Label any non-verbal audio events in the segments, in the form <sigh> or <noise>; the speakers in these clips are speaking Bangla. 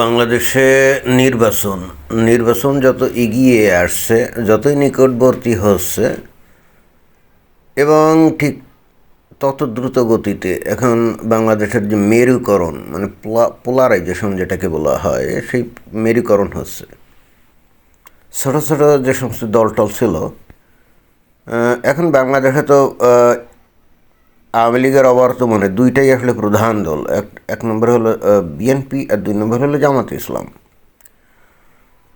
বাংলাদেশে নির্বাচন নির্বাচন যত এগিয়ে আসছে, যতই নিকটবর্তী হচ্ছে, এবং ঠিক তত দ্রুত গতিতে এখন বাংলাদেশের যে মেরুকরণ মানে পোলারাইজেশন যেটাকে বলা হয়, সেই মেরুকরণ হচ্ছে। ছোটো ছোটো যে সমস্ত দলটল ছিল এখন বাংলাদেশে তো আওয়ামী লীগের অবর্তমানে দুইটাই আসলে প্রধান দল। এক এক নম্বর হলো বিএনপি আর দুই নম্বর হলো জামাত ইসলাম।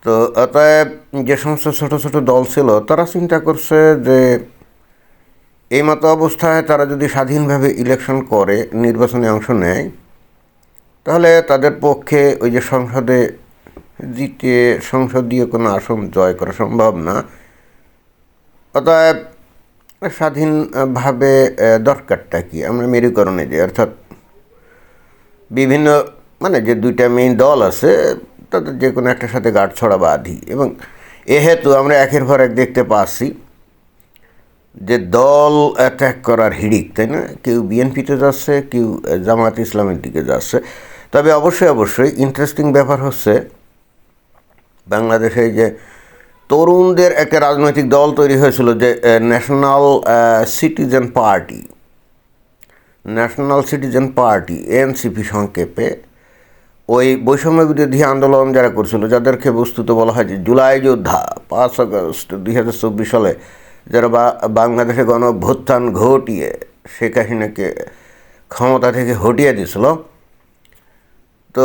তো অতএব যে সমস্ত ছোট ছোট দল ছিল, তারা চিন্তা করছে যে এই মতো অবস্থায় তারা যদি স্বাধীনভাবে ইলেকশন করে, নির্বাচনে অংশ নেয়, তাহলে তাদের পক্ষে ওই যে সংসদে জিতে সংসদীয় কোনো আসন জয় করা সম্ভব না। অতএব স্বাধীনভাবে দরকারটা কি? আমরা মেরুকরণে যে অর্থাৎ বিভিন্ন মানে যে দুইটা মেইন দল আছে, তাদের যে কোনো একটার সাথে গাঁটছড়া বাঁধি। এবং এহেতু আমরা একের পর এক দেখতে পাচ্ছি যে দল অ্যাট্যাক করার হিড়িক, তাই না? কেউ বিএনপিতে যাচ্ছে, কেউ জামাত ইসলামের দিকে যাচ্ছে। তবে অবশ্যই অবশ্যই ইন্টারেস্টিং ব্যাপার হচ্ছে, বাংলাদেশে যে তরুণদের একটা রাজনৈতিক দল তৈরি হয়েছিল যে national citizen party national citizen party N C P সংক্ষেপে ওই বৈষম্য বিরোধী আন্দোলন যারা করছিল, যাদেরকে বস্তুত বলা হয় যে জুলাই যোদ্ধা, পাঁচ আগস্ট দুই হাজার চব্বিশ সালে যারা বাংলাদেশে গণভ্যুত্থান ঘটিয়ে শেখ হাসিনাকে ক্ষমতা থেকে হটিয়ে দিয়েছিল। তো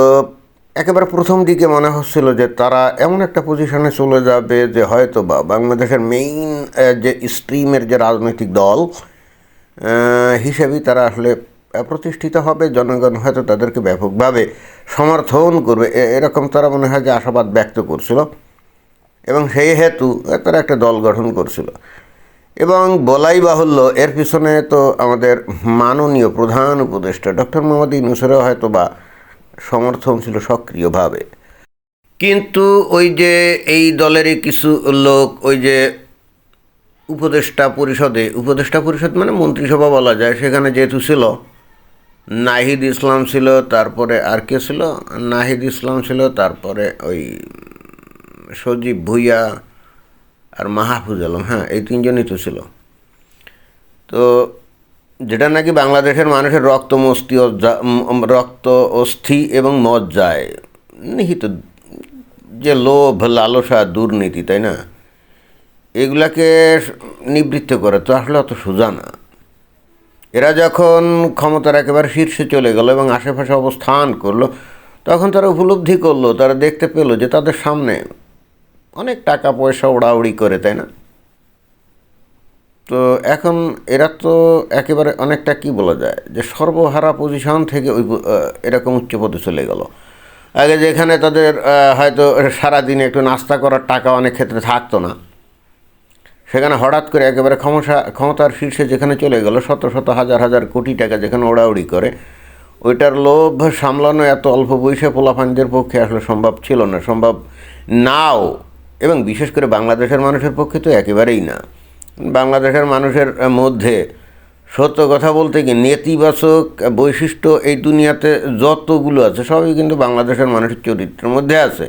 একেবারে প্রথম দিকে মনে হচ্ছিল যে তারা এমন একটা পজিশনে চলে যাবে যে হয়তো বা বাংলাদেশের মেইন যে স্ট্রিমের যে রাজনৈতিক দল হিসেবেই তারা আসলে প্রতিষ্ঠিত হবে। জনগণ হয়তো তাদেরকে ব্যাপকভাবে সমর্থন করবে। এরকম তারা মনে হয় যে আশাবাদ ব্যক্ত করছিল। এবং সেই হেতু তারা একটা দল গঠন করছিল। এবং বলাই বাহুল্য, এর পিছনে তো আমাদের মাননীয় প্রধান উপদেষ্টা ডক্টর মোহাম্মদ ইউনুসেরও হয়তো বা সমর্থন ছিল সক্রিয়ভাবে। কিন্তু ওই যে এই দলেরই কিছু লোক, ওই যে উপদেষ্টা পরিষদে, উপদেষ্টা পরিষদ মানে মন্ত্রিসভা বলা যায়, সেখানে যেহেতু ছিল, নাহিদ ইসলাম ছিল, তারপরে আর কে ছিল? নাহিদ ইসলাম ছিল, তারপরে ওই সজীব ভুইয়া আর মাহফুজ আলম হ্যাঁ এই তিনজনই তো ছিল। তো যেটা নাকি বাংলাদেশের মানুষের রক্ত মস্তি রক্ত অস্থি এবং মজ্জায় নিহিত যে লোভ, লালসা, দুর্নীতি, তাই না? এগুলাকে নিবৃত্ত করে, তো আসলে অত সোজা না। এরা যখন ক্ষমতার একেবারে শীর্ষে চলে গেল এবং আশেপাশে অবস্থান করল, তখন তারা উপলব্ধি করল, তারা দেখতে পেল যে তাদের সামনে অনেক টাকা পয়সা ওড়াউড়ি করে, তাই না? তো এখন এরা তো একেবারে অনেকটা কি বলা যায়, যে সর্বহারা পজিশন থেকে ওই এরকম উচ্চ পদে চলে গেল। আগে যেখানে তাদের হয়তো সারাদিনে একটু নাস্তা করার টাকা অনেক ক্ষেত্রে থাকতো না। সেখানে হঠাৎ করে একেবারে ক্ষমতা ক্ষমতার শীর্ষে যেখানে চলে গেল, শত শত হাজার হাজার কোটি টাকা যেখানে ওড়াউড়ি করে, ওইটার লোভ সামলানো এত অল্প বয়সে পোলাপানদের পক্ষে আসলে সম্ভব ছিল না, সম্ভব নাও। এবং বিশেষ করে বাংলাদেশের মানুষের পক্ষে তো একেবারেই না। বাংলাদেশের মানুষের মধ্যে সত্য কথা বলতে কি নেতিবাচক বৈশিষ্ট্য এই দুনিয়াতে যতগুলো আছে, সবই কিন্তু বাংলাদেশের মানুষের চরিত্রের মধ্যে আছে।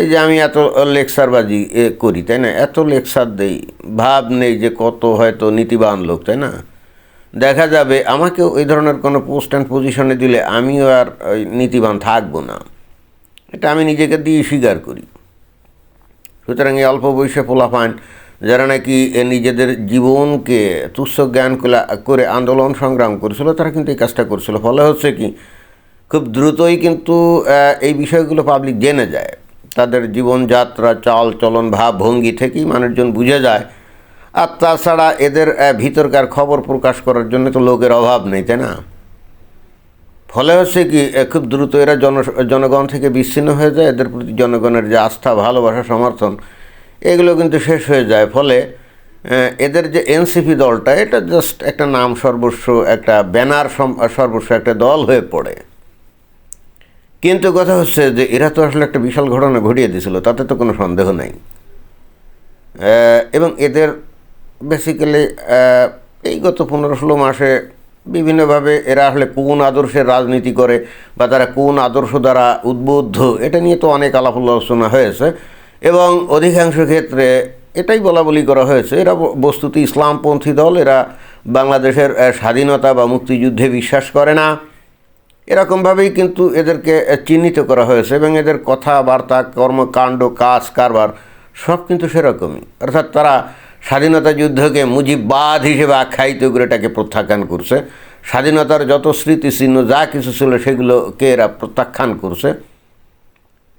এই যে আমি এত লেকচারবাজি করি, তাই না? এত লেকচার দেই, ভাব নেই যে কত হয়তো নীতিবান লোক, তাই না? দেখা যাবে আমাকেও ওই ধরনের কোনো পোস্ট অ্যান্ড পজিশনে দিলে আমিও আর ওই নীতিবান থাকব না। এটা আমি নিজেকে দিয়ে স্বীকার করি। সুতরাং এই অল্প বয়সে পোলাপান যারা নাকি নিজেদের জীবনকে তুচ্ছ জ্ঞান করে আন্দোলন সংগ্রাম করেছিল, তারা কিন্তু এই কাজটা করছিল। ফলে হচ্ছে কি, খুব দ্রুতই কিন্তু এই বিষয়গুলো পাবলিক জেনে যায়। তাদের জীবনযাত্রা চাল চলন ভাব ভঙ্গি থেকেই মানুষজন বুঝে যায়। আর তাছাড়া এদের ভিতরকার খবর প্রকাশ করার জন্য তো লোকের অভাব নেই, তাই না? ফলে হচ্ছে কি খুব দ্রুত এরা জন, জনগণ থেকে বিচ্ছিন্ন হয়ে যায়। এদের প্রতি জনগণের যে আস্থা, ভালোবাসা, সমর্থন এগুলো কিন্তু শেষ হয়ে যায়। ফলে এদের যে এনসিপি দলটা, এটা জাস্ট একটা নাম সর্বস্ব, একটা ব্যানার সর্বস্ব একটা দল হয়ে পড়ে। কিন্তু কথা হচ্ছে যে, এরা তো আসলে একটা বিশাল ঘটনা ঘটিয়ে দিয়েছিল, তাতে তো কোনো সন্দেহ নেই। এবং এদের বেসিক্যালি এই গত পনেরো ষোলো মাসে বিভিন্নভাবে এরা আসলে কোন আদর্শের রাজনীতি করে বা তারা কোন আদর্শ দ্বারা উদ্বুদ্ধ, এটা নিয়ে তো অনেক আলাপ আলোচনা হয়েছে। এবং অধিকাংশ ক্ষেত্রে এটাই বলা বলি করা হয়েছে, এরা বস্তুত ইসলামপন্থী দল, এরা বাংলাদেশের স্বাধীনতা বা মুক্তিযুদ্ধে বিশ্বাস করে না। এরকমভাবেই কিন্তু এদেরকে চিহ্নিত করা হয়েছে এবং এদের কথাবার্তা, কর্মকাণ্ড, কাজ, কারবার সব কিন্তু সেরকমই। অর্থাৎ তারা স্বাধীনতা যুদ্ধকে মুজিববাদ হিসেবে আখ্যায়িত করে এটাকে প্রত্যাখ্যান করছে। স্বাধীনতার যত স্মৃতিচিহ্ন যা কিছু ছিল সেগুলোকে এরা প্রত্যাখ্যান করছে।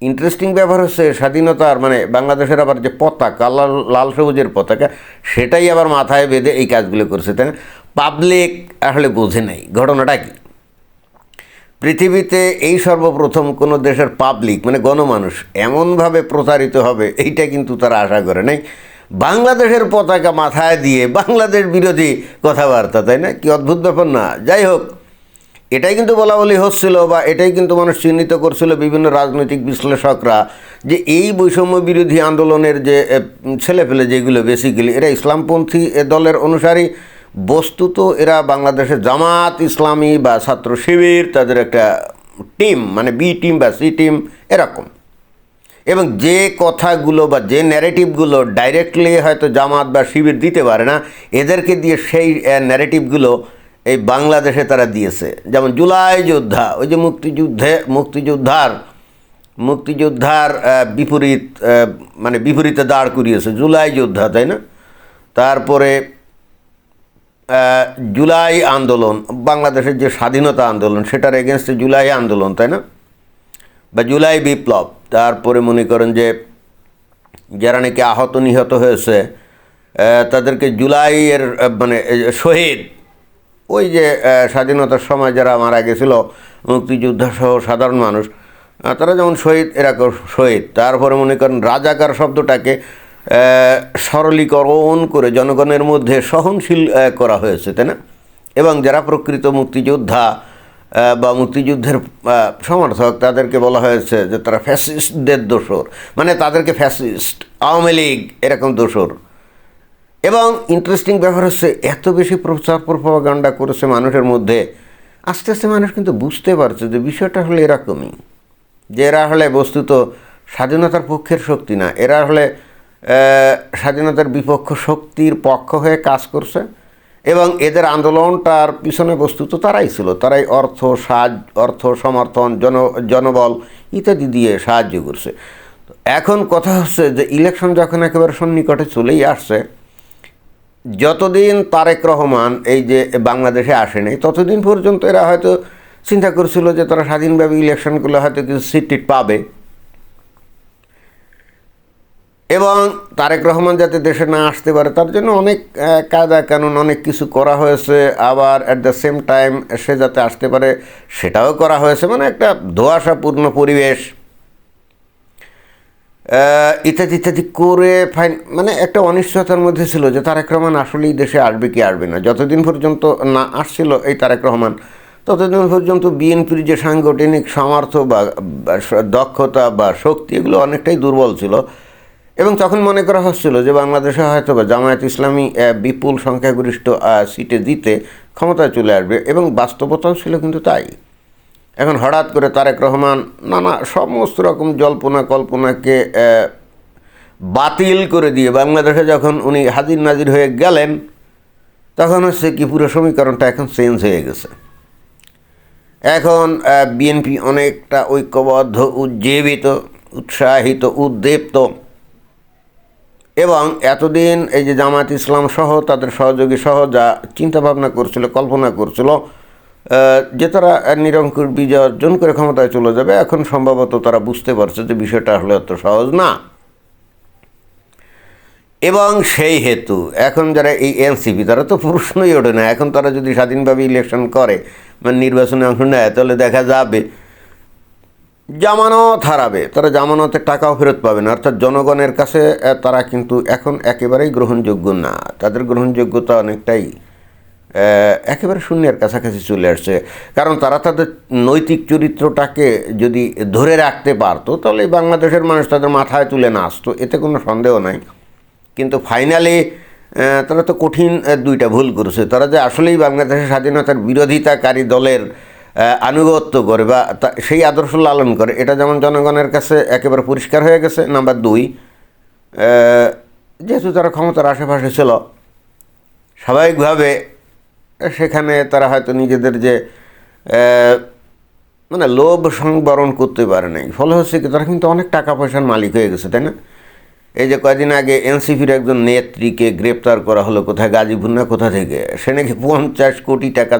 ইন্টারেস্টিং ব্যাপার হচ্ছে স্বাধীনতার মানে বাংলাদেশের আবার যে পতাকা, লাল লাল সবুজের পতাকা, সেটাই আবার মাথায় বেঁধে এই কাজগুলো করছে। তাই পাবলিক আসলে বোঝে নাই। ঘটনাটা কি? পৃথিবীতে এই সর্বপ্রথম কোনো দেশের পাবলিক মানে গণমানুষ, এমনভাবে প্রচারিত হবে, এইটা কিন্তু তারা আশা করে নাই। বাংলাদেশের পতাকা মাথায় দিয়ে বাংলাদেশ বিরোধী কথাবার্তা, তাই না? কি অদ্ভুত ব্যাপার না। যাই হোক এটাই কিন্তু বলা বলি হচ্ছিল বা এটাই কিন্তু মানুষ চিহ্নিত করছিল বিভিন্ন রাজনৈতিক বিশ্লেষকরা যে এই বৈষম্য বিরোধী আন্দোলনের যে ছেলেপেলে যেগুলো বেসিক্যালি এরা ইসলামপন্থী, এ, দলের অনুসারী। বস্তুত এরা বাংলাদেশের জামাত ইসলামী বা ছাত্র শিবির, তাদের একটা টিম মানে বি টিম বা সি টিম এরকম। এবং যে কথাগুলো বা যে ন্যারেটিভগুলো ডাইরেক্টলি হয়তো জামাত বা শিবির দিতে পারে না, এদেরকে দিয়ে সেই ন্যারেটিভগুলো এই বাংলাদেশে তারা দিয়েছে। যেমন জুলাই যোদ্ধা, ওই যে মুক্তিযুদ্ধে, মুক্তিযোদ্ধার মুক্তিযোদ্ধার বিপরীত মানে বিপরীতে দাঁড় করিয়েছে। জুলাই যোদ্ধা, তাই না? তারপরে জুলাই আন্দোলন, বাংলাদেশের যে স্বাধীনতা আন্দোলন, সেটার এগেনস্টে জুলাই আন্দোলন, তাই না? বা জুলাই বিপ্লব, তারপরে মনে করেন যে যারা নাকি আহত নিহত হয়েছে তাদেরকে জুলাইয়ের মানে শহীদ ওই যে স্বাধীনতার সময় যারা মারা গেছিল, মুক্তিযোদ্ধা সহ সাধারণ মানুষ তারা যেমন শহীদ এরকম শহীদ। তারপরে মনে করেন রাজাকার শব্দটাকে সরলীকরণ করে জনগণের মধ্যে সহনশীল করা হয়েছে, তাই না? এবং যারা প্রকৃত মুক্তিযোদ্ধা বা মুক্তিযুদ্ধের সমর্থক, তাদেরকে বলা হয়েছে যে তারা ফ্যাসিস্টদের দোষর। মানে তাদেরকে ফ্যাসিস্ট, আওয়ামী লীগ, এরকম দোষর। এবং ইন্টারেস্টিং ব্যাপার হচ্ছে, এত বেশি প্রচার প্রভাগান্ডা করেছে মানুষের মধ্যে, আস্তে আস্তে মানুষ কিন্তু বুঝতে পারছে যে বিষয়টা হলো এরকমই, যে এরা হলে বস্তুত স্বাধীনতার পক্ষের শক্তি না, এরা হলে স্বাধীনতার বিপক্ষ শক্তির পক্ষ হয়ে কাজ করছে, এবং এদের আন্দোলনটার পিছনে বস্তুত তারাই ছিল, তারাই অর্থ সাহায্য অর্থ, সমর্থন, জন, জনবল ইত্যাদি দিয়ে সাহায্য করছে। এখন কথা হচ্ছে যে ইলেকশন যখন একেবারে সন্নিকটে চলেই আসছে যতদিন তারেক রহমান এই যে বাংলাদেশে আসেনি, ততদিন পর্যন্ত এরা হয়তো চিন্তা করছিল যে তারা স্বাধীনভাবে ইলেকশনগুলো হয়তো কিছু সিট টিট পাবে। এবং তারেক রহমান যাতে দেশে না আসতে পারে, তার জন্য অনেক কায়দা কানুন অনেক কিছু করা হয়েছে। আবার অ্যাট দ্য সেম টাইম সে যাতে আসতে পারে, সেটাও করা হয়েছে। মানে একটা ধোঁয়াশাপূর্ণ পরিবেশ। ইত্যাদি ইত্যাদি করে ফাইন মানে একটা অনিশ্চয়তার মধ্যে ছিল যে তারেক রহমান আসলেই দেশে আসবে কি আসবে না। যতদিন পর্যন্ত না আসছিল এই তারেক রহমান, ততদিন পর্যন্ত বিএনপির যে সাংগঠনিক সামর্থ্য বা দক্ষতা বা শক্তি, এগুলো অনেকটাই দুর্বল ছিল। এবং তখন মনে করা হচ্ছিল যে বাংলাদেশে হয়তো বা জামায়াত ইসলামী বিপুল সংখ্যাগরিষ্ঠ সিটে দিতে ক্ষমতায় চলে আসবে এবং বাস্তবতাও ছিল কিন্তু তাই। এখন হঠাৎ করে তারেক রহমান নানা সমস্ত রকম জল্পনা কল্পনাকে বাতিল করে দিয়ে বাংলাদেশে যখন উনি হাজির নাজির হয়ে গেলেন, তখন হচ্ছে কি পুরো সমীকরণটা এখন চেঞ্জ হয়ে গেছে। এখন বিএনপি অনেকটা ঐক্যবদ্ধ, উজ্জীবিত, উৎসাহিত, উদ্দীপ্ত এবং এতদিন এই যে জামায়াত ইসলাম সহ তাদের সহযোগী সহ যা চিন্তাভাবনা করছিল, কল্পনা করছিল যে তারা নিরঙ্কুর বিজয় অর্জন করে ক্ষমতায় চলে যাবে, এখন সম্ভবত তারা বুঝতে পারছে যে বিষয়টা আসলে অত সহজ না। এবং সেই হেতু, এখন যারা এই এনসিপি, তারা তো প্রশ্নই ওঠে না। এখন তারা যদি স্বাধীনভাবে ইলেকশন করে মানে নির্বাচনে অংশ নেয়, তাহলে দেখা যাবে জামানত হারাবে। তারা জামানতের টাকাও ফেরত পাবে না। অর্থাৎ জনগণের কাছে তারা কিন্তু এখন একেবারেই গ্রহণযোগ্য না। তাদের গ্রহণযোগ্যতা অনেকটাই একেবারে শূন্যের কাছাকাছি চলে আসছে। কারণ তারা তাদের নৈতিক চরিত্রটাকে যদি ধরে রাখতে পারতো, তাহলে বাংলাদেশের মানুষ তাদের মাথায় তুলে না আসতো এতে কোনো সন্দেহ নাই। কিন্তু ফাইনালি তারা তো কঠিন দুইটা ভুল করেছে। তারা যে আসলেই বাংলাদেশের স্বাধীনতার বিরোধিতাকারী দলের আনুগত্য করে বা সেই আদর্শ লালন করে, এটা যেমন জনগণের কাছে একেবারে পরিষ্কার হয়ে গেছে নাম্বার দুই। যেহেতু তারা ক্ষমতার আশেপাশে ছিল, স্বাভাবিকভাবে সেখানে তারা হয়তো নিজেদের যে মানে লোভ সংবরণ করতে পারে নাই। ফলে হচ্ছে কি, তারা কিন্তু অনেক টাকা পয়সার মালিক হয়ে গেছে, তাই না? এই যে কয়দিন আগে এনসিপির একজন নেত্রীকে গ্রেপ্তার করা হলো কোথায়? গাজীপুর না কোথা থেকে? সে নাকি পঞ্চাশ কোটি টাকা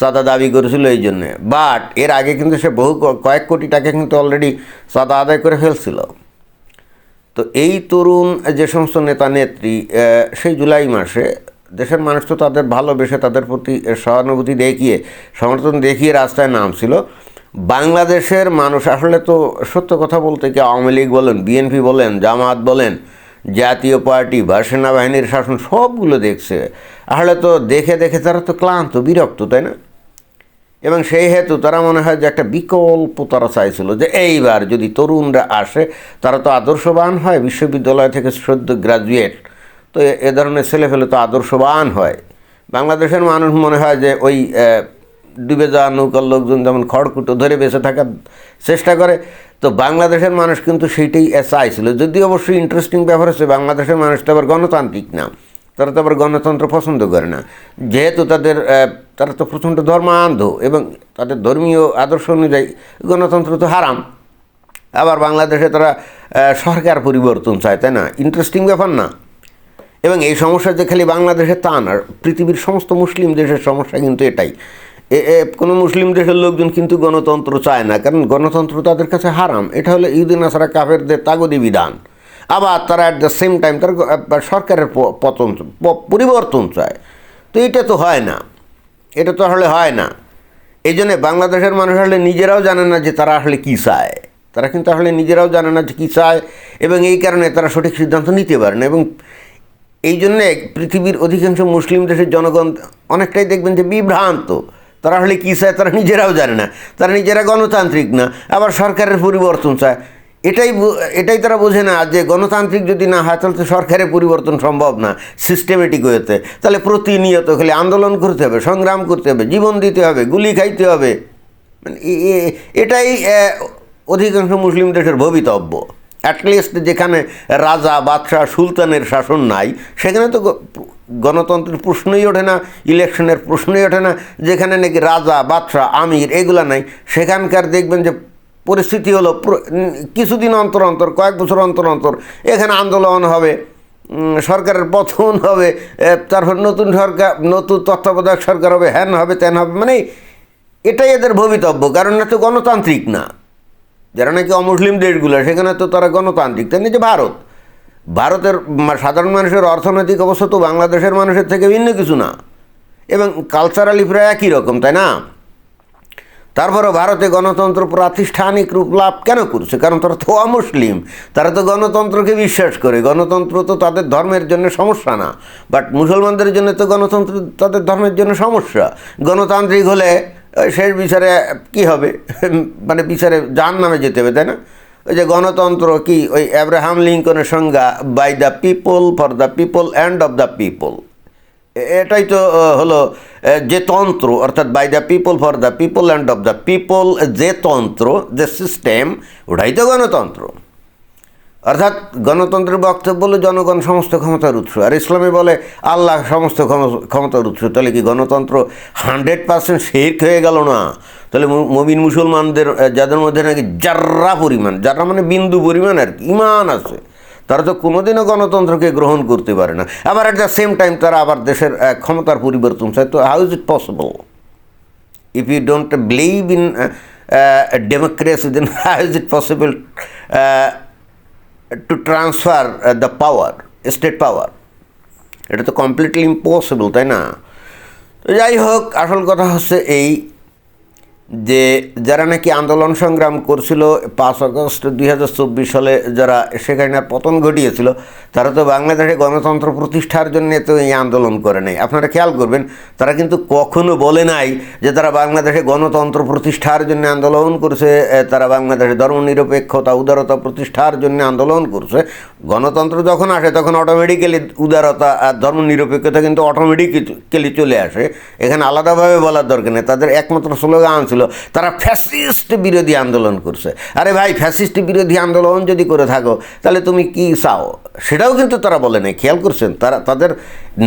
চাঁদা দাবি করেছিল এই জন্যে। বাট এর আগে কিন্তু সে বহু কয়েক কোটি টাকা কিন্তু অলরেডি চাঁদা আদায় করে ফেলছিল। তো এই তরুণ যে সমস্ত নেতা নেত্রী সেই জুলাই মাসে দেশের মানুষ তো তাদের ভালোবেসে তাদের প্রতি সহানুভূতি দেখিয়ে, সমর্থন দেখিয়ে রাস্তায় নামছিল। বাংলাদেশের মানুষ আসলে তো সত্য কথা বলতে কি আওয়ামী লীগ বলেন, বিএনপি বলেন, জামাত বলেন, জাতীয় পার্টি বা সেনাবাহিনীর শাসন সবগুলো দেখছে। আসলে তো দেখে দেখে তারা তো ক্লান্ত, বিরক্ত, তাই না? এবং সেই হেতু তারা মনে হয় যে একটা বিকল্প তারা চাইছিল যে এইবার যদি তরুণরা আসে, তারা তো আদর্শবান হয়, বিশ্ববিদ্যালয় থেকে সদ্য গ্রাজুয়েট তো এ- ধরনের ছেলেফেলে তো আদর্শবান হয়। বাংলাদেশের মানুষ মনে হয় যে ওই ডুবে যাওয়া নৌকার লোকজন যেমন খড়কুটো ধরে বেঁচে থাকার চেষ্টা করে, তো বাংলাদেশের মানুষ কিন্তু সেইটাই চাইছিল যদি অবশ্যই ইন্টারেস্টিং ব্যাপার হচ্ছে বাংলাদেশের মানুষ তো আবার গণতান্ত্রিক না, তারা তো আবার গণতন্ত্র পছন্দ করে না। যেহেতু তাদের তারা তো প্রচণ্ড ধর্মান্ধ এবং তাদের ধর্মীয় আদর্শ অনুযায়ী গণতন্ত্র তো হারাম। আবার বাংলাদেশে তারা সরকার পরিবর্তন চায়, তাই না? ইন্টারেস্টিং ব্যাপার না। এবং এই সমস্যা যে খালি বাংলাদেশে তা না, পৃথিবীর সমস্ত মুসলিম দেশের সমস্যা কিন্তু এটাই। কোনো মুসলিম দেশের লোকজন কিন্তু গণতন্ত্র চায় না, কারণ গণতন্ত্র তাদের কাছে হারাম। এটা হলো ইউদিন আসারা কাফেরদের তাগদি বিধান। আবার তারা অ্যাট দ্য সেম টাইম তারা সরকারের পতন পরিবর্তন চায়। তো এটা তো হয় না। এটা তো আসলে হয় না। এই জন্যে বাংলাদেশের মানুষ আসলে নিজেরাও জানে না যে তারা আসলে কী চায়। তারা কিন্তু আসলে নিজেরাও জানে না যে কী চায় এবং এই কারণে তারা সঠিক সিদ্ধান্ত নিতে পারে না এবং এই জন্যে পৃথিবীর অধিকাংশ মুসলিম দেশের জনগণ অনেকটাই দেখবেন যে বিভ্রান্ত। তারা হলে কী চায় তারা নিজেরাও জানে না। তারা নিজেরা গণতান্ত্রিক না, আবার সরকারের পরিবর্তন চায়। এটাই এটাই তারা বোঝে না যে গণতান্ত্রিক যদি না হয়, তাহলে তো সরকারের পরিবর্তন সম্ভব না সিস্টেমেটিক হয়েতে তাহলে প্রতিনিয়ত খালি আন্দোলন করতে হবে, সংগ্রাম করতে হবে, জীবন দিতে হবে, গুলি খাইতে হবে। মানে এটাই অধিকাংশ মুসলিম দেশের ভবিতব্য। অ্যাটলিস্ট যেখানে রাজা, বাদশাহ, সুলতানের শাসন নাই, সেখানে তো গণতন্ত্রের প্রশ্নই ওঠে না, ইলেকশনের প্রশ্নই ওঠে না। যেখানে নাকি রাজা, বাদশাহ, আমির এগুলা নাই, সেখানকার দেখবেন যে পরিস্থিতি হলো কিছুদিন অন্তর অন্তর, কয়েক বছর অন্তর অন্তর এখানে আন্দোলন হবে সরকারের পতন হবে তারপর নতুন সরকার, নতুন তত্ত্বাবধায়ক সরকার হবে হ্যান হবে ত্যান হবে মানে এটাই এদের ভবিতব্য, কারণ না তো গণতান্ত্রিক না। যারা নাকি অমুসলিম দেশগুলো, সেখানে তো তারা গণতান্ত্রিক। তেমনি যে ভারত, ভারতের সাধারণ মানুষের অর্থনৈতিক অবস্থা তো বাংলাদেশের মানুষের থেকে ভিন্ন কিছু না। এবং কালচারালি প্রায় একই রকম, তাই না? তারপরে ভারতে গণতন্ত্র প্রাতিষ্ঠানিক রূপ লাভ কেন করছে? কারণ তারা তো অমুসলিম। তারা তো গণতন্ত্রকে বিশ্বাস করে। গণতন্ত্র তো তাদের ধর্মের জন্য সমস্যা না। বাট মুসলমানদের জন্য তো গণতন্ত্র তাদের ধর্মের জন্য সমস্যা। গণতান্ত্রিক হলে শেষ বিচারে কি হবে? <laughs> মানে বিচারে জান নামে যেতে হবে, তাই না? ওই যে গণতন্ত্র কি, ওই অ্যাব্রাহাম লিঙ্কনের সংজ্ঞা by the people for the people and of the people এটাই তো হলো যে তন্ত্র, অর্থাৎ by the people for the people and of the people যে তন্ত্র, যে সিস্টেম ওটাই তো গণতন্ত্র। অর্থাৎ গণতন্ত্রের বক্তব্য হলো জনগণ সমস্ত ক্ষমতার উৎস। আর ইসলামে বলে আল্লাহ সমস্ত ক্ষম- ক্ষমতার উৎস। তাহলে কি গণতন্ত্র হান্ড্রেড পার্সেন্ট শেখ হয়ে গেল না? তাহলে মমিন মুসলমানদের যাদের মধ্যে নাকি যার্রা পরিমাণ যারা মানে বিন্দু পরিমাণ আর ইমান আছে তারা তো কোনোদিনও গণতন্ত্রকে গ্রহণ করতে পারে না। আবার অ্যাট দ্য সেম টাইম তারা আবার দেশের ক্ষমতার পরিবর্তন চায়। তো how is it possible if you don't believe in uh, uh, democracy, then it uh, to transfer uh, the power, state power? এটা তো কমপ্লিটলি ইম্পসিবল তাই না তো যাই হোক আসল কথা হচ্ছে এই যে যারা নাকি আন্দোলন সংগ্রাম করছিল পাঁচ আগস্ট দুই হাজার চব্বিশ সালে যারা হাসিনার পতন ঘটিয়েছিল, তারা তো বাংলাদেশে গণতন্ত্র প্রতিষ্ঠার জন্য তো এই আন্দোলন করে নাই। আপনারা খেয়াল করবেন, তারা কিন্তু কখনো বলে নাই যে তারা বাংলাদেশে গণতন্ত্র প্রতিষ্ঠার জন্য আন্দোলন করছে তারা বাংলাদেশে ধর্মনিরপেক্ষতা, উদারতা প্রতিষ্ঠার জন্য আন্দোলন করছে। গণতন্ত্র যখন আসে, তখন অটোমেটিক্যালি উদারতা আর ধর্মনিরপেক্ষতা কিন্তু অটোমেটিক্যালি চলে আসে। এখানে আলাদাভাবে বলার দরকার নেই। তাদের একমাত্র স্লোগান ছিল, তারা ফ্যাসিস্ট বিরোধী আন্দোলন করছে। আরে ভাই ফ্যাসিস্ট বিরোধী আন্দোলন যদি করে থাকো, তাহলে তুমি কি চাও? সেটাও কিন্তু তারা বলে নাই, খেয়াল করছেন? তারা, তাদের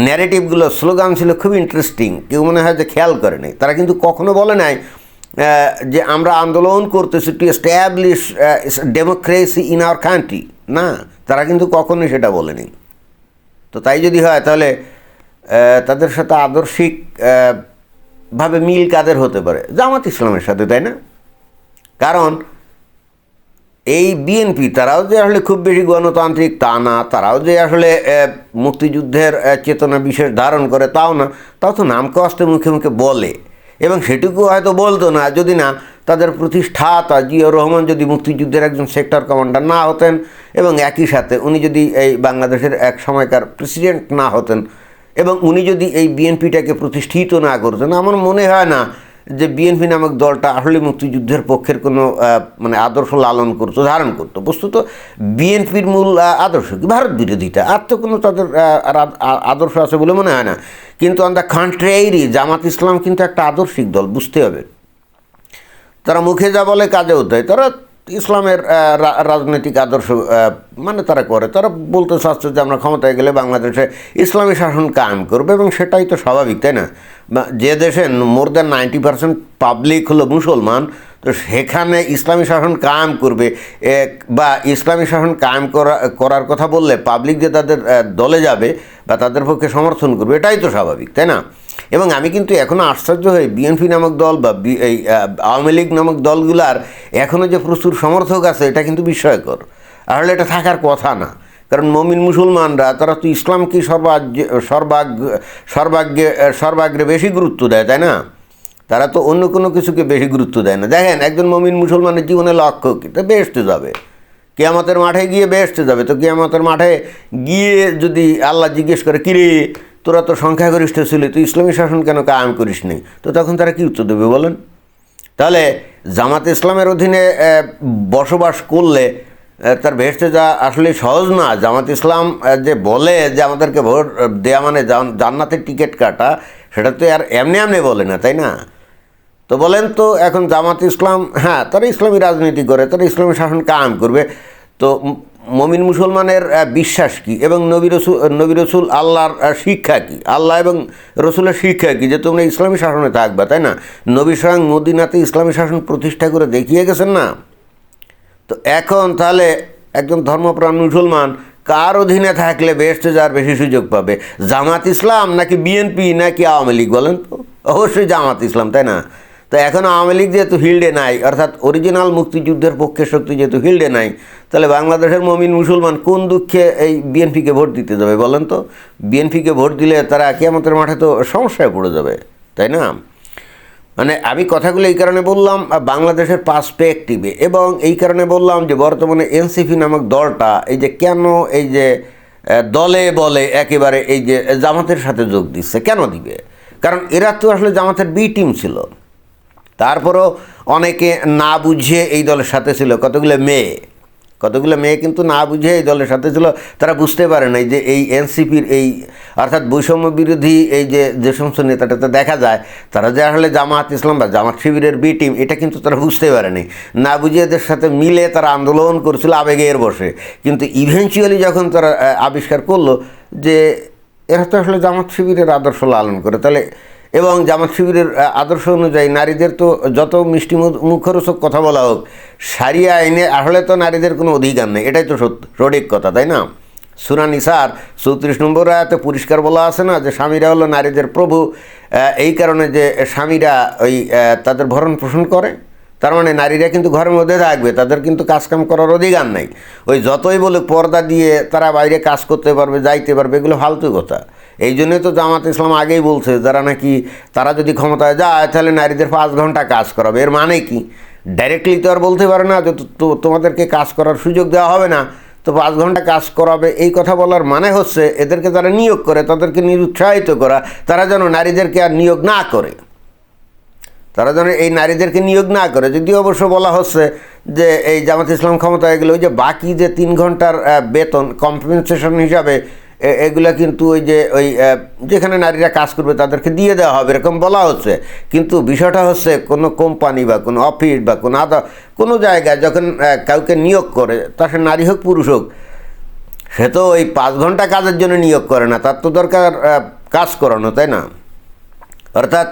ন্যারেটিভগুলো স্লোগান ছিল খুব ইন্টারেস্টিং কেউ মনে হয় যে খেয়াল করে নাই। তারা কিন্তু কখনো বলে নাই যে আমরা আন্দোলন করতেছি to establish democracy in our country না। তারা কিন্তু কখনোই সেটা বলেনি। তো তাই যদি হয়, তাহলে তাদের সাথে আদর্শিক ভাবে মিল কাদের হতে পারে? জামাত ইসলামের সাথে, তাই না? কারণ, এই বিএনপি তারাও যে আসলে খুব বেশি গণতান্ত্রিক তা না, তারাও যে আসলে মুক্তিযুদ্ধের চেতনা বিশেষ ধারণ করে, তাও না। তাও তো নামকে কষ্টে মুখে মুখে বলে। এবং সেটুকু হয়তো বলতো না, যদি না, তাদের প্রতিষ্ঠাতা জিয়াউর রহমান যদি মুক্তিযুদ্ধের একজন সেক্টর কমান্ডার না হতেন এবং একই সাথে উনি যদি এই বাংলাদেশের এক সময়কার প্রেসিডেন্ট না হতেন এবং উনি যদি এই বিএনপিটাকে প্রতিষ্ঠিত না করতেন, আমার মনে হয় না যে বিএনপি নামক দলটা আসলে মুক্তিযুদ্ধের পক্ষের কোনো মানে আদর্শ লালন করতো, ধারণ করতো। বস্তুত বিএনপির মূল আদর্শ কি? ভারত বিরোধিতা আর তো কোনো তাদের আদর্শ আছে বলে মনে হয় না। কিন্তু on the contrary Jamaat Islam কিন্তু একটা আদর্শিক দল, বুঝতে হবে। তারা মুখে যা বলে কাজেও দেয় তারা ইসলামের রাজনৈতিক আদর্শ মানে তারা করে। তারা বলতে চাচ্ছে যে আমরা ক্ষমতায় গেলে বাংলাদেশে ইসলামী শাসন কায়েম করবে এবং সেটাই তো স্বাভাবিক, তাই না? যে দেশে more than ninety percent public হলো মুসলমান, তো সেখানে ইসলামী শাসন কায়েম করবে। বা ইসলামী শাসন কায়েম করা, করার কথা বললে পাবলিক যে তাদের দলে যাবে বা তাদের পক্ষে সমর্থন করবে, এটাই তো স্বাভাবিক, তাই না? এবং আমি কিন্তু এখনও আশ্চর্য হই বিএনপি নামক দল বা এই আওয়ামী লীগ নামক দলগুলার এখনও যে প্রচুর সমর্থক আছে, এটা কিন্তু বিস্ময়কর। আসলে এটা থাকার কথা না। কারণ মমিন মুসলমানরা, তারা তো ইসলামকে সর্বাগ্য সর্বাগ, সর্বাগ্যে সর্বাগ্রে বেশি গুরুত্ব দেয়, তাই না? তারা তো অন্য কোনো কিছুকে বেশি গুরুত্ব দেয় না। দেখেন, একজন মমিন মুসলমানের জীবনে লক্ষ্য কি? তা বেসতে যাবে। কেয়ামতের মাঠে গিয়ে বেসতে যাবে। তো কেয়ামতের মাঠে গিয়ে যদি আল্লাহ জিজ্ঞেস করে, কিরে তোরা তো সংখ্যাগরিষ্ঠ ছিলি, তুই ইসলামী শাসন কেন কায়েম করিস নি তো তখন তারা কি উত্তর দেবে বলেন? তাহলে জামাত ইসলামের অধীনে বসবাস করলে তার ভেসতে যা আসলে সহজ না। জামাত ইসলাম যে বলে যে আমাদেরকে ভোট দেয়া মানে জান্নাতের টিকিট কাটা, সেটা তো আর এমনি এমনি বলে না, তাই না? তো বলেন তো, এখন জামাত ইসলাম হ্যাঁ তারা ইসলামী রাজনীতি করে, তারা ইসলামী শাসন কায়েম করবে। তো মমিন মুসলমানের বিশ্বাস কি এবং নবী রসুল নবী রসুল আল্লাহর শিক্ষা কি? আল্লাহ এবং রসুলের শিক্ষা কি? যে তোমরা ইসলামী শাসনে থাকবা, তাই না? নবী স্বয়ং মদিনাতে ইসলামী শাসন প্রতিষ্ঠা করে দেখিয়ে গেছেন না? তো এখন তাহলে একজন ধর্মপ্রাণ মুসলমান কার অধীনে থাকলে বেসতে যার বেশি সুযোগ পাবে? জামাত ইসলাম নাকি বিএনপি নাকি আওয়ামী লীগ বলেন তো? অবশ্যই জামাত ইসলাম, তাই না? তো এখন আওয়ামী লীগ যেহেতু হিল্ডে নাই, অর্থাৎ অরিজিনাল মুক্তিযুদ্ধের পক্ষে শক্তি যেহেতু হিল্ডে নাই তাহলে বাংলাদেশের মমিন মুসলমান কোন দুঃখে এই বিএনপিকে ভোট দিতে যাবে বলেন তো? বিএনপিকে ভোট দিলে তারা কেমতের মাঠে তো সমস্যায় পড়ে যাবে, তাই না? মানে আমি কথাগুলো এই কারণে বললাম বাংলাদেশের পার্সপেক্টিভে এবং এই কারণে বললাম যে বর্তমানে এনসিপি নামক দলটা এই যে কেন এই যে দলে বলে একেবারে এই যে জামাতের সাথে যোগ দিচ্ছে, কেন দিবে? কারণ এরা তো আসলে জামাতের বি টিম ছিল। তারপরও অনেকে না বুঝে এই দলের সাথে ছিল, কতগুলো মেয়ে। কতগুলো মেয়ে কিন্তু না বুঝে এই দলের সাথে ছিল, তারা বুঝতে পারে নাই যে এই এনসিপির এই, অর্থাৎ বৈষম্য বিরোধী এই যে যে সমস্ত নেতাটাতে দেখা যায়, তারা যে আসলে জামাত ইসলাম বা জামাত শিবিরের বি টিম, এটা কিন্তু তারা বুঝতে পারেনি না বুঝে এদের সাথে মিলে তারা আন্দোলন করছিল আবেগের বসে। কিন্তু ইভেনচুয়ালি যখন তারা আবিষ্কার করল যে, এরা তো আসলে জামাত শিবিরের আদর্শ লালন করে, তাহলে এবং জামাত শিবিরের আদর্শ অনুযায়ী নারীদের তো যত মিষ্টি মুখরোচক কথা বলা হোক, সারিয়া আইনে আসলে তো নারীদের কোনো অধিকার নেই, এটাই তো সত্য, সঠিক কথা, তাই না? সুরা স্যার, চৌত্রিশ নম্বর আয়াতে পরিষ্কার বলা আছে না যে স্বামীরা হলো নারীদের প্রভু এই কারণে যে স্বামীরা ওই তাদের ভরণ পোষণ করে তার মানে নারীরা কিন্তু ঘরের মধ্যে থাকবে, তাদের কিন্তু কাজকাম করার অধিকার নাই। ওই যতই বলে পর্দা দিয়ে তারা বাইরে কাজ করতে পারবে, যাইতে পারবে, এগুলো ফালতু কথা। এই জন্যই তো জামাত ইসলাম আগেই বলছে, যারা নাকি, তারা যদি ক্ষমতায় যায়, তাহলে নারীদের পাঁচ ঘণ্টা কাজ করাবে। এর মানে কি? ডাইরেক্টলি তো আর বলতে পারে না যে তোমাদেরকে কাজ করার সুযোগ দেওয়া হবে না, তো পাঁচ ঘণ্টা কাজ করাবে। এই কথা বলার মানে হচ্ছে, এদেরকে যারা নিয়োগ করে, তাদেরকে নিরুৎসাহিত করা, তারা যেন নারীদেরকে আর নিয়োগ না করে। তারা যেন এই নারীদেরকে নিয়োগ না করে। যদিও অবশ্য বলা হচ্ছে যে এই জামাত ইসলাম ক্ষমতায় গেলে ওই যে বাকি যে তিন ঘণ্টার বেতন কম্পেনসেশন হিসাবে এগুলা কিন্তু ওই যে ওই যেখানে নারীরা কাজ করবে তাদেরকে দিয়ে দেওয়া হবে এরকম বলা হচ্ছে। কিন্তু বিষয়টা হচ্ছে কোনো কোম্পানি বা কোনো অফিস বা কোনো আদা কোনো জায়গায় যখন কাউকে নিয়োগ করে, তা সে নারী হোক, পুরুষ হোক, সে তো ওই পাঁচ ঘণ্টা কাজের জন্য নিয়োগ করে না, তার তো দরকার কাজ করানো, তাই না? অর্থাৎ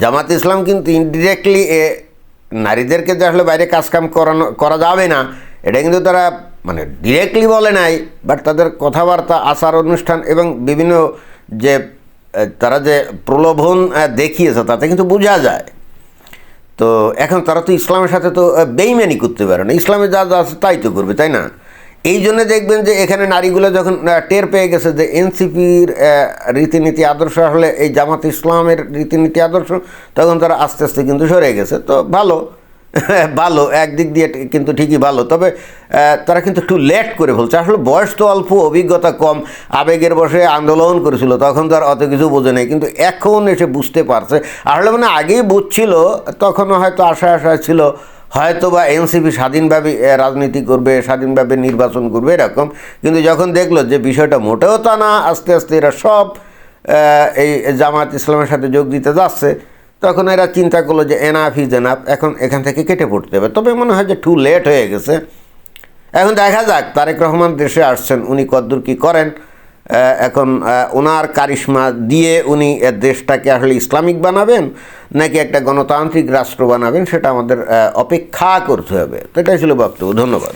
জামাত ইসলাম কিন্তু ইনডিরেক্টলি এ নারীদেরকে যে আসলে বাইরে কাজকাম করানো, করা যাবে না, এটা কিন্তু তারা মানে ডিরেক্টলি বলে নাই বাট তাদের কথাবার্তা, আচার, অনুষ্ঠান এবং বিভিন্ন যে তারা যে প্রলোভন দেখিয়েছে, তাতে কিন্তু বোঝা যায়। তো এখন তারা তো ইসলামের সাথে তো বেইমানি করতে পারে না। ইসলামে যা যা আছে তাই তো করবে, তাই না? এই জন্য দেখবেন যে এখানে নারীগুলো যখন টের পেয়ে গেছে যে এনসিপির রীতিনীতি আদর্শ হলে এই জামাত ইসলামের রীতিনীতি আদর্শ, তখন তারা আস্তে আস্তে কিন্তু সরে গেছে। তো ভালো <laughs> ভালো, একদিক দিয়ে কিন্তু ঠিকই ভালো। তবে তারা কিন্তু একটু লেট করে বলছে আসলে বয়স তো অল্প, অভিজ্ঞতা কম, আবেগের বসে আন্দোলন করেছিল, তখন তো আর অত কিছু বোঝে নেই। কিন্তু এখন এসে বুঝতে পারছে। আসলে মানে আগেই বুঝছিল, তখনও হয়তো আশা আশা ছিল হয়তো বা এনসিপি স্বাধীনভাবে রাজনীতি করবে, স্বাধীনভাবে নির্বাচন করবে, এরকম। কিন্তু যখন দেখল যে বিষয়টা মোটেও তা না, আস্তে আস্তে এরা সব এই জামাত ইসলামের সাথে যোগ দিতে যাচ্ছে, তখন এরা চিন্তা করল যে এনাফ ইজ এনাফ এখন এখান থেকে কেটে পড়তে হবে। তবে মনে হয় যে টু লেট হয়ে গেছে। এখন দেখা যাক, তারেক রহমান দেশে আসছেন, উনি কদ্দূর কী করেন? এখন ওনার কারিশ্মা দিয়ে উনি দেশটাকে আসলে ইসলামিক বানাবেন, নাকি একটা গণতান্ত্রিক রাষ্ট্র বানাবেন, সেটা আমাদের অপেক্ষা করতে হবে। তো এটাই ছিল বক্তব্য। ধন্যবাদ।